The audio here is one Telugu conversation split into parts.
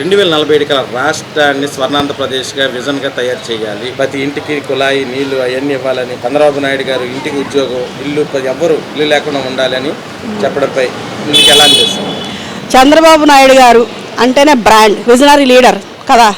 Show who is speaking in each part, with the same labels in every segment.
Speaker 1: రెండు వేల నలభై ఏడు కల రాష్ట్రాన్ని స్వర్ణాంధ్రప్రదేశ్గా విజన్గా తయారు చేయాలి. ప్రతి ఇంటికి కుళాయి నీళ్ళు అవన్నీ ఇవ్వాలని చంద్రబాబు నాయుడు గారు ఇంటికి ఉద్యోగం ఇల్లు ప్రతి ఎవ్వరు ఇల్లు లేకుండా ఉండాలని చెప్పడంపై మీకు ఎలా అనిపిస్తుంది?
Speaker 2: చంద్రబాబు నాయుడు గారు అంటేనే బ్రాండ్ విజనరీ లీడర్ కదా.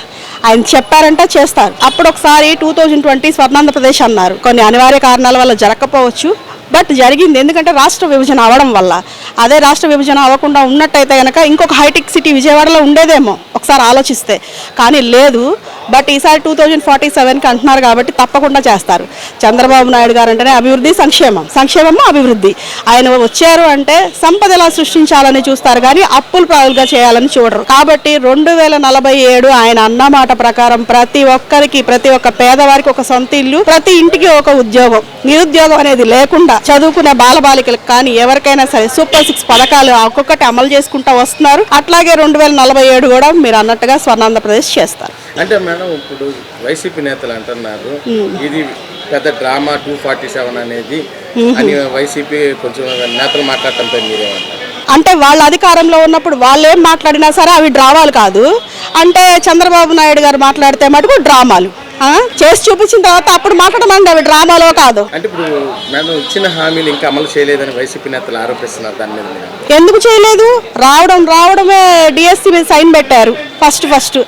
Speaker 2: ఆయన చెప్పారంటే చేస్తారు. అప్పుడు ఒకసారి టూ థౌజండ్ ట్వంటీ స్వర్ణాంధ్రప్రదేశ్ అన్నారు. కొన్ని అనివార్య కారణాల వల్ల జరగకపోవచ్చు. బట్ జరిగింది ఎందుకంటే రాష్ట్ర విభజన అవడం వల్ల. అదే రాష్ట్ర విభజన అవ్వకుండా ఉన్నట్టయితే కనుక ఇంకొక హైటెక్ సిటీ విజయవాడలో ఉండేదేమో ఒకసారి ఆలోచిస్తే. కానీ లేదు. బట్ ఈసారి టూ థౌజండ్ ఫార్టీ సెవెన్కి అంటున్నారు కాబట్టి తప్పకుండా చేస్తారు. చంద్రబాబు నాయుడు గారు అంటేనే అభివృద్ధి సంక్షేమం. సంక్షేమము అభివృద్ధి. ఆయన వచ్చారు అంటే సంపద ఎలా సృష్టించాలని చూస్తారు కానీ అప్పులు ప్రాలుగా చేయాలని చూడరు. కాబట్టి రెండు వేల నలభై ఏడు ఆయన అన్నమాట ప్రకారం ప్రతి ఒక్కరికి ప్రతి ఒక్క పేదవారికి ఒక సొంత ఇల్లు ప్రతి ఇంటికి ఒక ఉద్యోగం. నిరుద్యోగం అనేది లేకుండా చదువుకునే బాలబాలికలకు కానీ ఎవరికైనా సరే సూపర్ సిక్స్ పథకాలు ఒక్కొక్కటి అమలు చేసుకుంటూ వస్తున్నారు. అట్లాగే రెండు వేల నలభై ఏడు కూడా మీరు అన్నట్టుగా స్వర్ణాంధ్రప్రదేశ్ చేస్తారు.
Speaker 1: అంటే మేడం ఇప్పుడు వైసీపీ నేతలు అంటున్నారు ఇది పెద్ద డ్రామా టూ ఫార్టీ సెవెన్ అనేది అని వైసీపీ కొంచెం నేతలు మాట్లాడటంపై మీరేమంటారు?
Speaker 2: అంటే వాళ్ళ అధికారంలో ఉన్నప్పుడు వాళ్ళు ఏం మాట్లాడినా సరే అవి డ్రామాలు కాదు. అంటే చంద్రబాబు నాయుడు గారు మాట్లాడితే మటుకు డ్రామాలు? చేసి చూపించిన తర్వాత అప్పుడు మాట్లాడమండి అవి డ్రామాలో కాదు.
Speaker 1: అంటే ఇప్పుడు మేడం ఇచ్చిన హామీలు ఇంకా అమలు చేయలేదని వైసీపీ నేతలు ఆరోపిస్తున్నారు దాని మీద మీరు
Speaker 2: ఎందుకు చేయలేదు? రావడం రావడమే డిఎస్సి మీద సైన్ పెట్టారు ఫస్ట్ ఫస్ట్.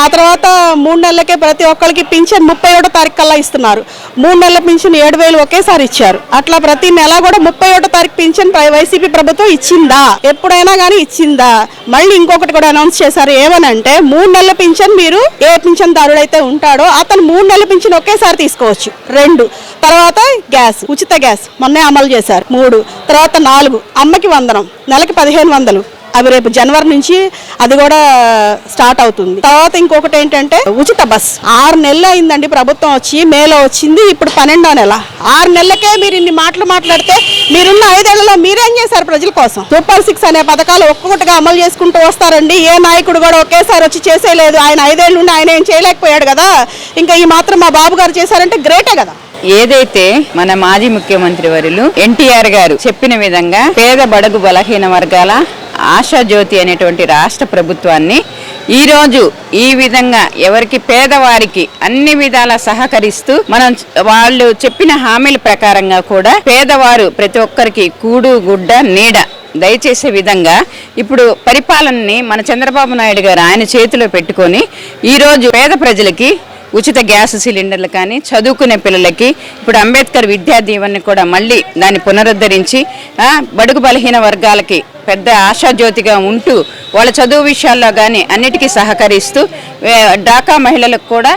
Speaker 2: ఆ తర్వాత మూడు నెలలకే ప్రతి ఒక్కరికి పింఛన్ ముప్పై ఒకటో తారీఖు కల్లా ఇస్తున్నారు. మూడు నెలల పింఛన్ ఏడు వేలు ఒకేసారి ఇచ్చారు. అట్లా ప్రతి నెల కూడా ముప్పై ఒకటో తారీఖు పింఛన్ వైసీపీ ప్రభుత్వం ఇచ్చిందా? ఎప్పుడైనా కానీ ఇచ్చిందా? మళ్ళీ ఇంకొకటి కూడా అనౌన్స్ చేశారు ఏమనంటే మూడు నెలల పింఛన్ మీరు ఏ పింఛన్ దారుడైతే ఉంటాడో అతను మూడు నెలల పెంచిన ఒకేసారి తీసుకోవచ్చు. రెండు. తర్వాత గ్యాస్ ఉచిత గ్యాస్ మొన్నే అమలు చేశారు. మూడు. తర్వాత నాలుగు. అమ్మకి వందనం. నెలకి పదిహేను వందలు. అవి రేపు జనవరి నుంచి అది కూడా స్టార్ట్ అవుతుంది. తర్వాత ఇంకొకటి ఏంటంటే ఉచిత బస్. ఆరు నెలలు అయిందండి ప్రభుత్వం వచ్చి మేలో వచ్చింది ఇప్పుడు పన్నెండో నెల. ఆరు నెలలకే మీరు ఇన్ని మాటలు మాట్లాడితే మీరున్న ఐదేళ్ళలో మీరేం చేశారు ప్రజల కోసం? సూపర్ సిక్స్ అనే పథకాలు ఒక్కొక్కటిగా అమలు చేసుకుంటూ వస్తారండి. ఏ నాయకుడు కూడా ఒకేసారి వచ్చి చేసేయలేదు. ఆయన ఐదేళ్ళు నుండి ఆయన ఏం చేయలేకపోయాడు కదా. ఇంకా ఈ మాత్రం మా బాబు గారు చేశారంటే గ్రేటే కదా.
Speaker 3: ఏదైతే మన మాజీ ముఖ్యమంత్రి వర్యులు ఎన్టీఆర్ గారు చెప్పిన విధంగా పేద బడుగు బలహీన వర్గాల ఆశాజ్యోతి అనేటువంటి రాష్ట్ర ప్రభుత్వాన్ని ఈ రోజు ఈ విధంగా ఎవరికి పేదవారికి అన్ని విధాల సహకరిస్తూ మనం వాళ్ళు చెప్పిన హామీల ప్రకారంగా కూడా పేదవారు ప్రతి ఒక్కరికి కూడు గుడ్డ నీడ దయచేసే విధంగా ఇప్పుడు పరిపాలనని మన చంద్రబాబు నాయుడు గారు ఆయన చేతిలో పెట్టుకొని ఈరోజు పేద ప్రజలకి ఉచిత గ్యాస్ సిలిండర్లు కానీ చదువుకునే పిల్లలకి ఇప్పుడు అంబేద్కర్ విద్యా దీవెనని కూడా మళ్ళీ దాన్ని పునరుద్ధరించి బడుగు బలహీన వర్గాలకి పెద్ద ఆశాజ్యోతిగా ఉంటూ వాళ్ళ చదువు విషయాల్లో కానీ అన్నిటికీ సహకరిస్తూ డాకా మహిళలకు కూడా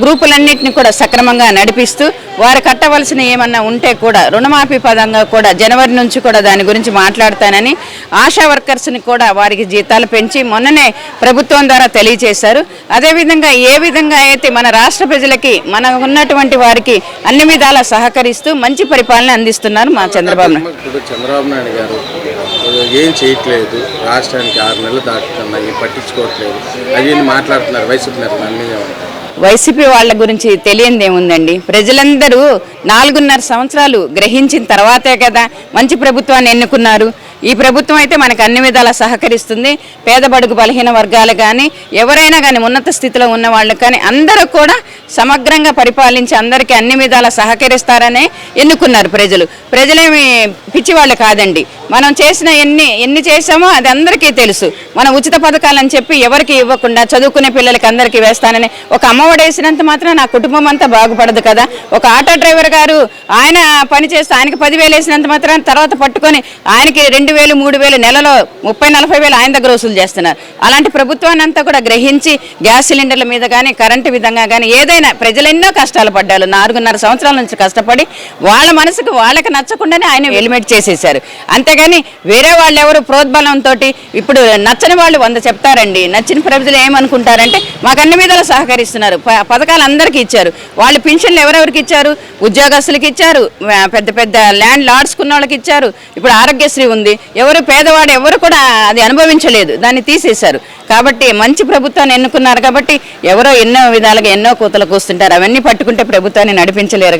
Speaker 3: గ్రూపులన్నింటినీ కూడా సక్రమంగా నడిపిస్తూ వారు కట్టవలసిన ఏమన్నా ఉంటే కూడా రుణమాఫీ పదంగా కూడా జనవరి నుంచి కూడా దాని గురించి మాట్లాడతానని ఆశా వర్కర్స్ని కూడా వారికి జీతాలు పెంచి మొన్ననే ప్రభుత్వం ద్వారా తెలియజేశారు. అదేవిధంగా ఏ విధంగా అయితే మన రాష్ట్ర ప్రజలకి మన ఉన్నటువంటి వారికి అన్ని విధాలా సహకరిస్తూ మంచి పరిపాలన అందిస్తున్నారు మా చంద్రబాబు నాయుడు.
Speaker 1: చంద్రబాబు నాయుడు గారు ఏం చేయట్లేదు రాష్ట్రానికి ఆరు నెలలు దాటుతున్నాయి పట్టించుకోవట్లేదు అవి మాట్లాడుతున్నారు వైసీపీ నేతలు అన్ని
Speaker 3: వైసీపీ వాళ్ళ గురించి తెలియంది ఏముందండి? ప్రజలందరూ నాలుగున్నర సంవత్సరాలు గ్రహించిన తర్వాతే కదా మంచి ప్రభుత్వాన్ని ఎన్నుకున్నారు. ఈ ప్రభుత్వం అయితే మనకు అన్ని విధాలా సహకరిస్తుంది. పేద బడుగు బలహీన వర్గాలు కానీ ఎవరైనా కానీ ఉన్నత స్థితిలో ఉన్న వాళ్ళు కానీ అందరూ కూడా సమగ్రంగా పరిపాలించి అందరికీ అన్ని విధాలా సహకరిస్తారనే ఎన్నుకున్నారు ప్రజలు. ప్రజలేమి పిచ్చివాళ్ళు కాదండి. మనం చేసిన ఎన్ని ఎన్ని చేసామో అది అందరికీ తెలుసు. మనం ఉచిత పథకాలని చెప్పి ఎవరికి ఇవ్వకుండా చదువుకునే పిల్లలకి అందరికీ వేస్తానని ఒక అమ్మఒడి వేసినంత మాత్రం నా కుటుంబం అంతా బాగుపడదు కదా. ఒక ఆటో డ్రైవర్ గారు ఆయన పని చేస్తే ఆయనకి పదివేలు వేసినంత మాత్రం తర్వాత పట్టుకొని ఆయనకి రెండు వేలు మూడు వేలు నెలలో ముప్పై నలభై వేలు ఆయన దగ్గర వసూలు చేస్తున్నారు. అలాంటి ప్రభుత్వాన్ని అంతా కూడా గ్రహించి గ్యాస్ సిలిండర్ల మీద కానీ కరెంటు విధంగా కానీ ఏదైనా ప్రజలు ఎన్నో కష్టాలు పడ్డారు. నాలుగున్నర సంవత్సరాల నుంచి కష్టపడి వాళ్ళ మనసుకు వాళ్ళకి నచ్చకుండానే ఆయన ఎలిమేట్ చేసేసారు అంతేగాని వేరే వాళ్ళు ఎవరు ప్రోద్బలంతో ఇప్పుడు నచ్చని వాళ్ళు వంద చెప్తారండి. నచ్చిన ప్రజలు ఏమనుకుంటారంటే మాకు అన్ని విధాలు సహకరిస్తున్నారు. ప- పథకాలు అందరికీ ఇచ్చారు. వాళ్ళు పెన్షన్లు ఎవరెవరికి ఇచ్చారు? ఉద్యోగస్తులకి ఇచ్చారు. పెద్ద పెద్ద ల్యాండ్ లాడ్స్కున్న వాళ్ళకి ఇచ్చారు. ఇప్పుడు ఆరోగ్యశ్రీ ఉంది. ఎవరు పేదవాడు ఎవరు కూడా అది అనుభవించలేదు. దాన్ని తీసేశారు. కాబట్టి మంచి ప్రభుత్వాన్ని ఎన్నుకున్నారు కాబట్టి ఎవరో ఎన్నో విధాలుగా ఎన్నో కూతలు కూస్తుంటారు. అవన్నీ పట్టుకుంటే ప్రభుత్వాన్ని నడిపించలేరు